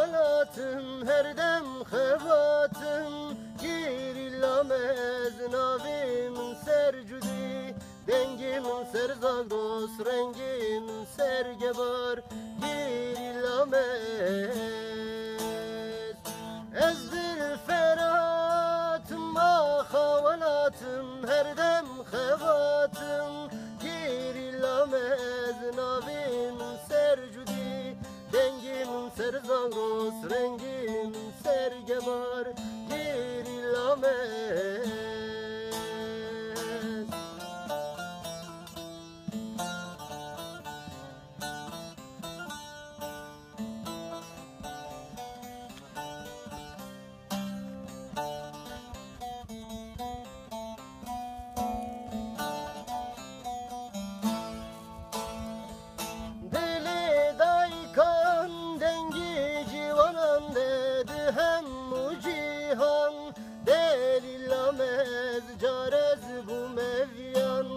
حالاتم هر دم خواتم گیر لامز ناویم سر جدی دنگیم سر زاگروس رنگیم سر گبار گیر لامز از دل فراتم ما خوالاتم هر دم خواتم dengim serzagros rengim sergebar girilamet Delilamez carez bu mevyan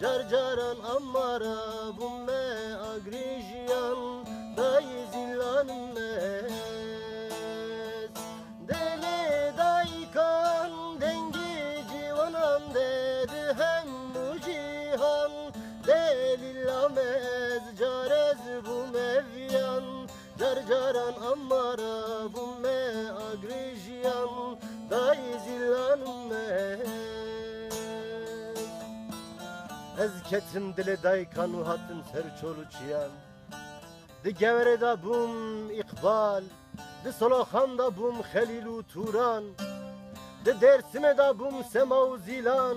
Car caran ammara bu me agrijiyan Dayı zillanmez Deli daykan dengi civanan dedi hem mu cihan. Delilamez carez bu mevyan Car caran ammara bu me agrijiyan Dayı zillanmez Ez ketim dile daykan u hatın serçolu çiyan. Di gevre da bum ikbal Di solahan da bum helilu turan. Di dersime da bum semav zilan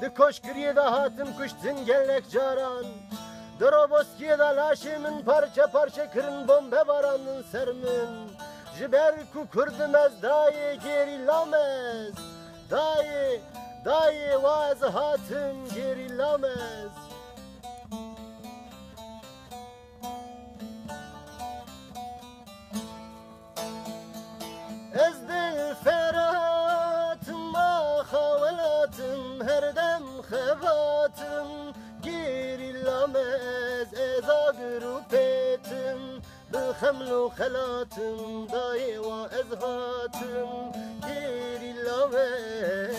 Di koşkiriye da hatım kuştin gellek caran. Di roboskiye da laşimin parça parça kırın bombe baranın sermin Jiber ku kurdumez daye gerilamez Daye, daye vaz hatım gerilamez Ez dil feratım mahavalatım her dem xevatım girilamez ez agrupetim Bıxemlu xelatım dayeva ez hatım girilamez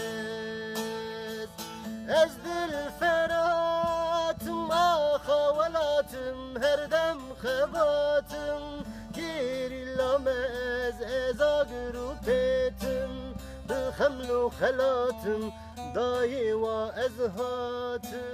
Ez dil feratım mahavalatım her dem xevatım girilamez ez agrupetim Bıxemlu xelatım dayeva ez hatım girilamez